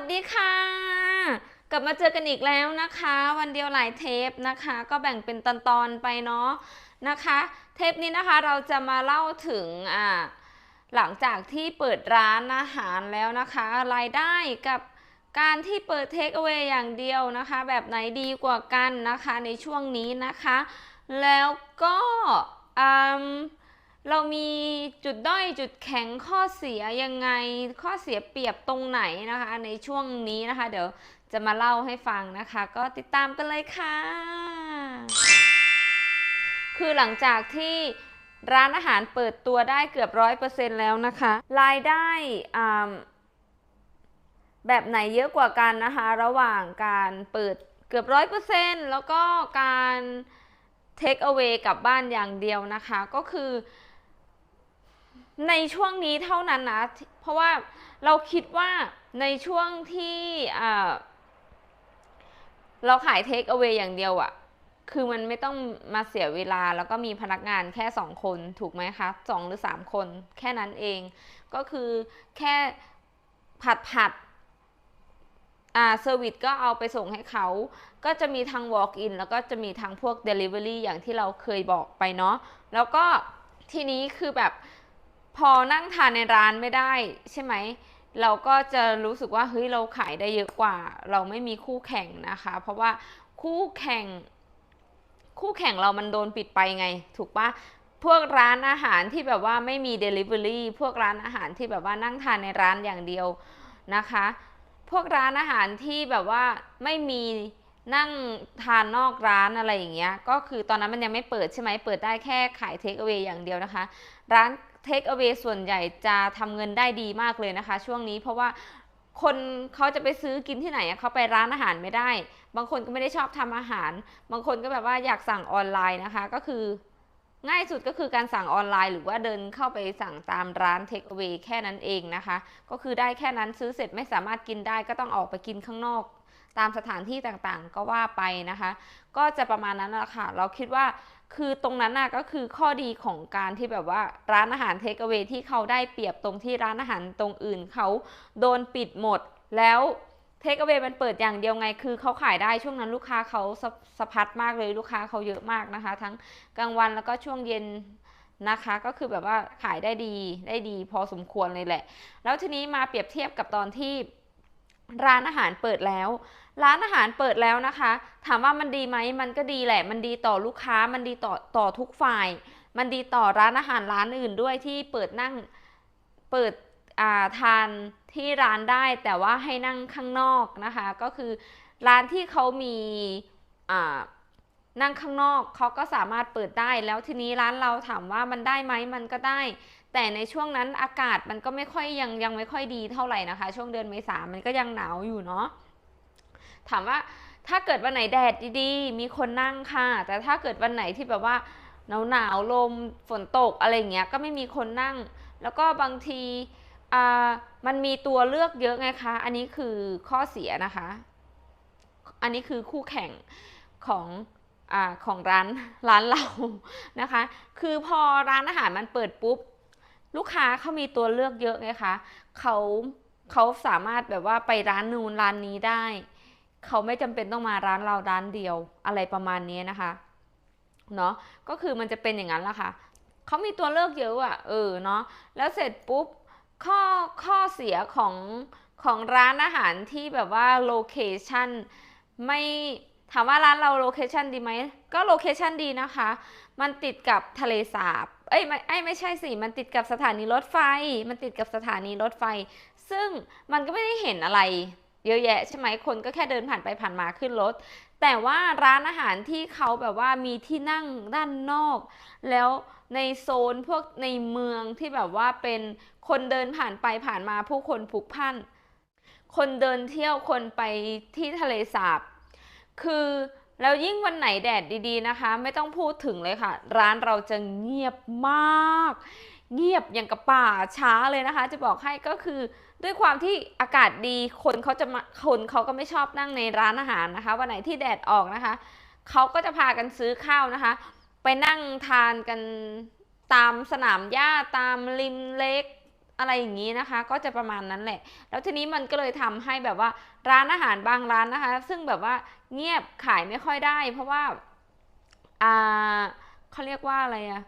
วัสดีค่ะ กลับมาเจอกันอีกแล้วนะคะ วันเดียวหลายเทปนะคะ ก็แบ่งเป็นตอนๆไปเนาะนะคะ เทปนี้นะคะเราจะมาเล่าถึงอ่าหลังจากที่เปิดร้านอาหารแล้วนะคะ รายได้กับการที่เปิดเทคเอา a y อย่างเดียวนะคะ แบบไหนดีกว่ากันนะคะในช่วงนี้นะคะ แล้วก็อืม เรามีจุดด้อยจุดแข็งข้อเสียยังไง ข้อเสียเปรียบตรงไหนนะคะ ในช่วงนี้นะคะ เดี๋ยวจะมาเล่าให้ฟังนะคะ ก็ติดตามกันเลยค่ะ คือหลังจากที่ร้านอาหารเปิดตัวได้เกือบร้อยเปอร์เซ็นแล้วนะคะ รายได้แบบไหนเยอะกว่ากันนะคะ ระหว่างการเปิดเกือบร้อยเปอร์เซ็นแล้วก็การเทคเอา a y กลับบ้านอย่างเดียวนะคะ ก็คือ ในช่วงนี้เท่านั้นนะ เพราะว่าเราคิดว่าในช่วงที่เราขายเทคเอา a y อย่างเดียวอะคือมันไม่ต้องมาเสียเวลาแล้วก็มีพนักงานแค่ 2 คนถูกไหมคะสองหรือ 3 คนแค่นั้นเอง ก็คือแค่ผัดผัดอ่าเซอร์วิสก็เอาไปส่งให้เขา ก็จะมีทาง walk in แล้วก็จะมีทางพวก delivery อย่างที่เราเคยบอกไปเนาะแล้วก็ทีนี้คือแบบ พอนั่งทานในร้านไม่ได้ใช่ไหม เราก็จะรู้สึกว่าเฮ้ยเราขายได้เยอะกว่า เราไม่มีคู่แข่งนะคะ เพราะว่าคู่แข่ง คู่แข่งเรามันโดนปิดไปไง ถูกปะพวกร้านอาหารที่แบบว่าไม่มี Delivery พวกร้านอาหารที่แบบว่านั่งทานในร้านอย่างเดียวนะคะ พวกร้านอาหารที่แบบว่าไม่มีนั่งทานนอกร้านอะไรอย่างเงี้ย ก็คือตอนนั้นมันยังไม่เปิดใช่ไหมเปิดได้แค่ขายเทคเอา a y อย่างเดียวนะคะ ร้านเทคเอา a y ส่วนใหญ่จะทำเงินได้ดีมากเลยนะคะ ช่วงนี้เพราะว่าคนเขาจะไปซื้อกินที่ไหนเขาไปร้านอาหารไม่ได้ บางคนก็ไม่ได้ชอบทำอาหาร บางคนก็แบบว่าอยากสั่งออนไลน์นะคะ ก็คือง่ายสุดก็คือการสั่งออนไลน์ หรือว่าเดินเข้าไปสั่งตามร้านเทคเอา a y แค่นั้นเองนะคะ ก็คือได้แค่นั้นซื้อเสร็จไม่สามารถกินได้ก็ต้องออกไปกินข้างนอก ตามสถานที่ต่างๆ ก็ว่าไปนะคะ ก็จะประมาณนั้นแหละค่ะ เราคิดว่า คือตรงนั้นน่ะก็คือข้อดีของการที่แบบว่าร้านอาหารเทคเอา a y ที่เขาได้เปรียบตรงที่ร้านอาหารตรงอื่นเขาโดนปิดหมดแล้วเทคเอา a y มันเปิดอย่างเดียวไงคือเขาขายได้ช่วงนั้นลูกค้าเขาสสะพัดมากเลยลูกค้าเขาเยอะมากนะคะ ทั้งกลางวันแล้วก็ช่วงเย็นนะคะก็คือแบบว่าขายได้ดีได้ดีพอสมควรเลยแหละ แล้วทีนี้มาเปรียบเทียบกับตอนที่ร้านอาหารเปิดแล้ว ร้านอาหารเปิดแล้วนะคะ ถามว่ามันดีไหมมันก็ดีแหละ มันดีต่อลูกค้า มันดีต่อต่อทุกฝ่าย มันดีต่อร้านอาหารร้านอื่นด้วยที่เปิดนั่งเปิดาทานที่ร้านได้แต่ว่าให้นั่งข้างนอกนะคะ ก็คือร้านที่เขามีนั่งข้างนอกเขาก็สามารถเปิดได้ แล้วทีนี้ร้านเราถามว่ามันได้ไหมมันก็ได้ แต่ในช่วงนั้นอากาศมันก็ไม่ค่อยยังยังไม่ค่อยดีเท่าไหร่นะคะ ช่วงเดือนเมษามันก็ยังหนาวอยู่เนาะ ถามว่าถ้าเกิดวันไหนแดดดีๆ มีคนนั่งค่ะ แต่ถ้าเกิดวันไหนที่แบบว่าหนาวหนาวๆลมฝนตกอะไรเงี้ยก็ไม่มีคนนั่ง แล้วก็บางทีอ่ามันมีตัวเลือกเยอะไงคะ อันนี้คือข้อเสียนะคะ อันนี้คือคู่แข่งของอ่าของร้านร้านเรานะคะ คือพอร้านอาหารมันเปิดปุ๊บ ลูกค้าเขามีตัวเลือกเยอะไงคะเขาเขาสามารถแบบว่าไปร้านนูนร้านนี้ได้ เขาไม่จำเป็นต้องมาร้านเราร้านเดียวอะไรประมาณนี้นะคะเนาะก็คือมันจะเป็นอย่างนั้นแหละค่ะเขามีตัวเลือกเยอะอะเออเนาะแล้วเสร็จปุ๊บข้อข้อเสียของของร้านอาหารที่แบบว่าโลเคชันไม่ถามว่าร้านเราโลเคชันดีไหมก็โลเคชันดีนะคะ มันติดกับทะเลสาบเอ้ยไม่ไอ้ไม่ใช่สิ มันติดกับสถานีรถไฟ มันติดกับสถานีรถไฟ ซึ่งมันก็ไม่ได้เห็นอะไร เยอะแยะใช่ไหมคนก็แค่เดินผ่านไปผ่านมาขึ้นรถ แต่ว่าร้านอาหารที่เขาแบบว่ามีที่นั่งด้านนอก แล้วในโซนพวกในเมืองที่แบบว่าเป็นคนเดินผ่านไปผ่านมาผู้คนพลุกพล่านคนเดินเที่ยวคนไปที่ทะเลสาบ คือแล้วยิ่งวันไหนแดดดีๆนะคะ ไม่ต้องพูดถึงเลยค่ะ ร้านเราจะเงียบมาก เงียบอย่างกับป่าช้าเลยนะคะ จะบอกให้ก็คือ ด้วยความที่อากาศดีคนเขาจะมาคนเขาก็ไม่ชอบนั่งในร้านอาหารนะคะวันไหนที่แดดออกนะคะเขาก็จะพากันซื้อข้าวนะคะ ไปนั่งทานกันตามสนามหญ้าตามริมเล็กอะไรอย่างนี้นะคะ ก็จะประมาณนั้นแหละ แล้วทีนี้มันก็เลยทำให้แบบว่าร้านอาหารบางร้านนะคะ ซึ่งแบบว่าเงียบขายไม่ค่อยได้ เพราะว่าอ่าเขาเรียกว่าอะไรอะ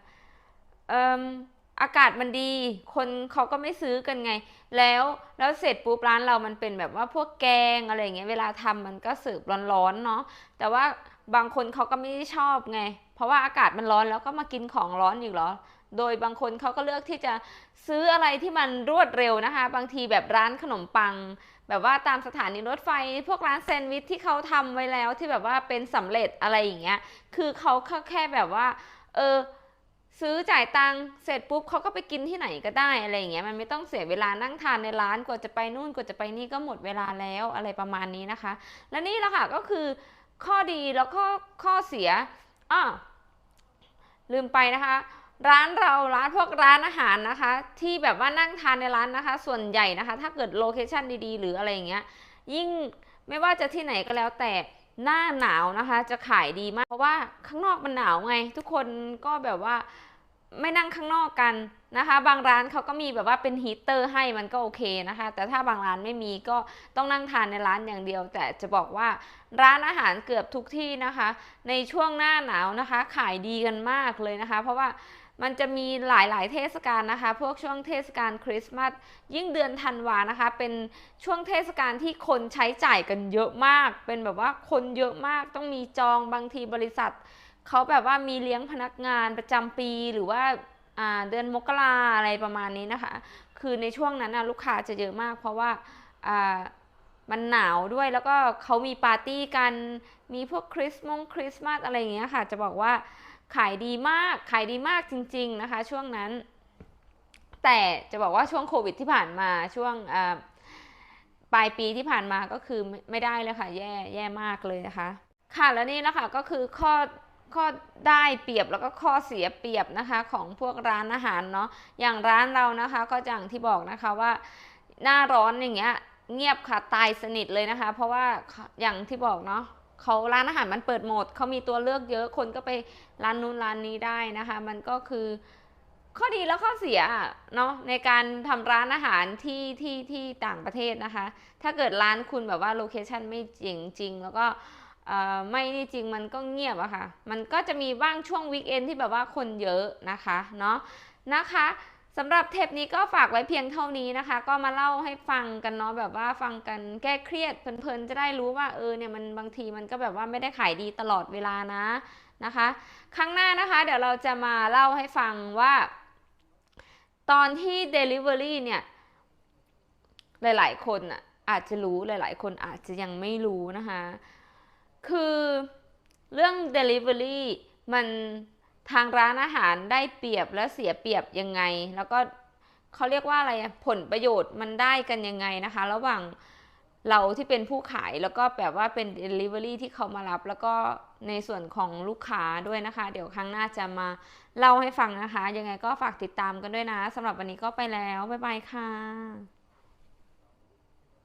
เอ่มอากาศมันดี คนเขาก็ไม่ซื้อกันไง แล้วแล้วเสร็จปุ๊บร้านเรามันเป็นแบบว่าพวกแกงอะไรอย่างเงี้ยเวลาทำมันก็เสิร์ฟร้อนๆเนาะแต่ว่าบางคนเขาก็ไม่ได้ชอบไง เพราะว่าอากาศมันร้อนแล้วก็มากินของร้อนอีกเหรอ โดยบางคนเขาก็เลือกที่จะซื้ออะไรที่มันรวดเร็วนะคะ บางทีแบบร้านขนมปัง แบบว่าตามสถานีรถไฟ พวกร้านแซนด์วิชที่เขาทำไว้แล้วที่แบบว่าเป็นสำเร็จอะไรอย่างเงี้ย คือเขาแค่แบบว่า เออ ซื้อจ่ายตังค์เสร็จปุ๊บเขาก็ไปกินที่ไหนก็ได้อะไรอย่างเงี้ยมันไม่ต้องเสียเวลานั่งทานในร้านกว่าจะไปนู่นกว่าจะไปนี่ก็หมดเวลาแล้วอะไรประมาณนี้นะคะ และนี่แหละค่ะก็คือข้อดีแล้วก็ข้อเสียอ้อลืมไปนะคะ ร้านเราร้านพวกร้านอาหารนะคะ ที่แบบว่านั่งทานในร้านนะคะ ส่วนใหญ่นะคะ ถ้าเกิดโลเคชันดีๆ หรืออะไรอย่างเงี้ยยิ่งไม่ว่าจะที่ไหนก็แล้วแต่ หน้าหนาวนะคะ จะขายดีมาก เพราะว่าข้างนอกมันหนาวไง ทุกคนก็แบบว่าไม่นั่งข้างนอกกันนะคะ บางร้านเขาก็มีแบบว่าเป็นฮีเตอร์ให้มันก็โอเคนะคะ แต่ถ้าบางร้านไม่มีก็ต้องนั่งทานในร้านอย่างเดียว แต่จะบอกว่าร้านอาหารเกือบทุกที่นะคะ ในช่วงหน้าหนาวนะคะ ขายดีกันมากเลยนะคะ เพราะว่า มันจะมีหลายๆ เทศกาลนะคะ พวกช่วงเทศกาลคริสต์มาส ยิ่งเดือนธันวานะคะ เป็นช่วงเทศกาลที่คนใช้จ่ายกันเยอะมาก เป็นแบบว่าคนเยอะมาก ต้องมีจองบางทีบริษัท เขาแบบว่ามีเลี้ยงพนักงานประจำปีหรือว่าาเดือนมกราอะไรประมาณนี้นะคะ คือในช่วงนั้นนะลูกค้าจะเยอะมาก เพราะว่าอ่ามันหนาวด้วยแล้วก็เขามีปาร์ตี้กัน มีพวกคริสต์มงคริสต์มาสอะไรอย่างเงี้ยค่ะ จะบอกว่า ขายดีมาก ขายดีมากจริง ๆนะคะ ช่วงนั้น แต่จะบอกว่าช่วงโควิดที่ผ่านมาช่วงปลายปีที่ผ่านมาก็คือไม่ไม่ได้เลยค่ะ แย่แย่มากเลยนะคะ ค่ะแล้วนี่แล้วค่ะก็คือข้อข้อได้เปรียบแล้วก็ข้อเสียเปรียบนะคะของพวกร้านอาหารเนาะอย่างร้านเรานะคะก็อย่างที่บอกนะคะว่าหน้าร้อนอย่างเงี้ยเงียบค่ะตายสนิทเลยนะคะ เพราะว่าอย่างที่บอกเนาะ เขาร้านอาหารมันเปิดหมดเขามีตัวเลือกเยอะคนก็ไปร้านนู้นร้านนี้ได้นะคะ มันก็คือข้อดีแล้วข้อเสียเนาะในการทำร้านอาหารที่ที่ที่ต่างประเทศนะคะ ถ้าเกิดร้านคุณแบบว่าโลเคชันไม่จริงจริง แล้วก็ไม่นี่จริงมันก็เงียบอะค่ะ มันก็จะมีบ้างช่วงวีคเอนที่แบบว่าคนเยอะนะคะเนาะนะคะ สำหรับเทปนี้ก็ฝากไว้เพียงเท่านี้นะคะ ก็มาเล่าให้ฟังกันเนาะแบบว่าฟังกันแก้เครียดเพลินๆจะได้รู้ว่าเออเนี่ยมันบางทีมันก็แบบว่าไม่ได้ขายดีตลอดเวลานะนะคะ ครั้งหน้านะคะ เดี๋ยวเราจะมาเล่าให้ฟังว่า ตอนที่ Delivery เนี่ยหลายๆ คนอะอาจจะรู้หลาย ๆ คนอาจจะยังไม่รู้นะคะ คือเรื่อง Delivery มัน ทางร้านอาหารได้เปรียบและเสียเปรียบยังไง แล้วก็เขาเรียกว่าอะไรผลประโยชน์มันได้กันยังไงนะคะ ระหว่างเราที่เป็นผู้ขายแล้วก็แบบว่าเป็น Delivery ที่เขามารับ แล้วก็ในส่วนของลูกค้าด้วยนะคะ เดี๋ยวครั้งหน้าจะมาเล่าให้ฟังนะคะ ยังไงก็ฝากติดตามกันด้วยนะสำหรับวันนี้ก็ไปแล้ว บ๊ายบายค่ะ